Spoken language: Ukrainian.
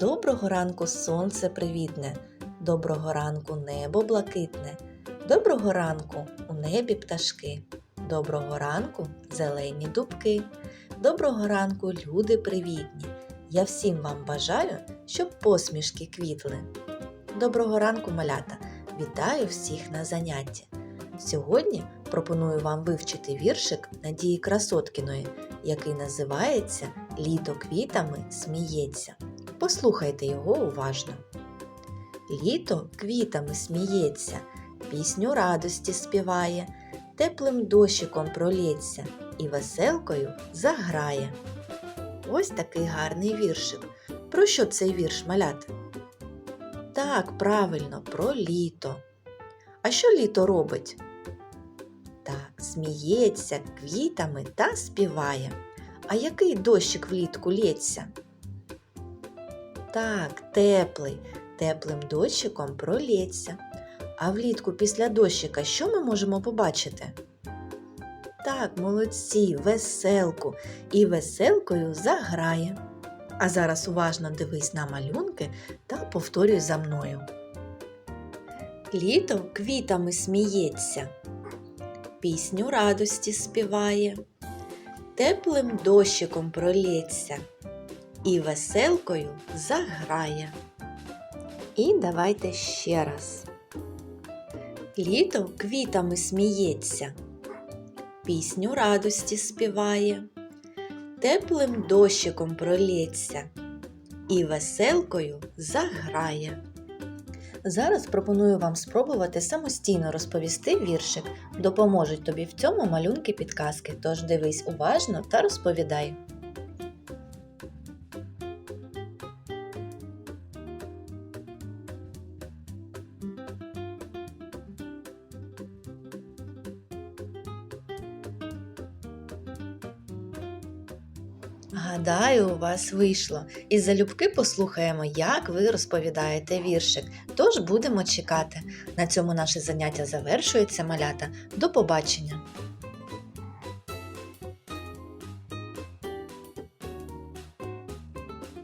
Доброго ранку сонце привітне, доброго ранку небо блакитне, доброго ранку у небі пташки, доброго ранку зелені дубки, доброго ранку люди привітні. Я всім вам бажаю, щоб посмішки квітли. Доброго ранку, малята! Вітаю всіх на занятті. Сьогодні пропоную вам вивчити віршик Надії Красоткіної, який називається Літо квітами сміється. Послухайте його уважно. Літо квітами сміється, пісню радості співає, теплим дощиком пролється і веселкою заграє. Ось такий гарний віршик. Про що цей вірш малята? Так, правильно, про літо. А що літо робить? Так, сміється квітами та співає. А який дощик влітку лється? Так, теплий, теплим дощиком пролється. А влітку після дощика що ми можемо побачити? Так, молодці, веселку і веселкою заграє. А зараз уважно дивись на малюнки та повторюй за мною. Літо квітами сміється, пісню радості співає, теплим дощиком пролється і веселкою заграє. І давайте ще раз. Літо квітами сміється, пісню радості співає, теплим дощиком пролється і веселкою заграє. Зараз пропоную вам спробувати самостійно розповісти віршик. Допоможуть тобі в цьому малюнки підказки, тож дивись уважно та розповідай. Гадаю, у вас вийшло. І залюбки послухаємо, як ви розповідаєте віршик. Тож будемо чекати. На цьому наше заняття завершується, малята. До побачення!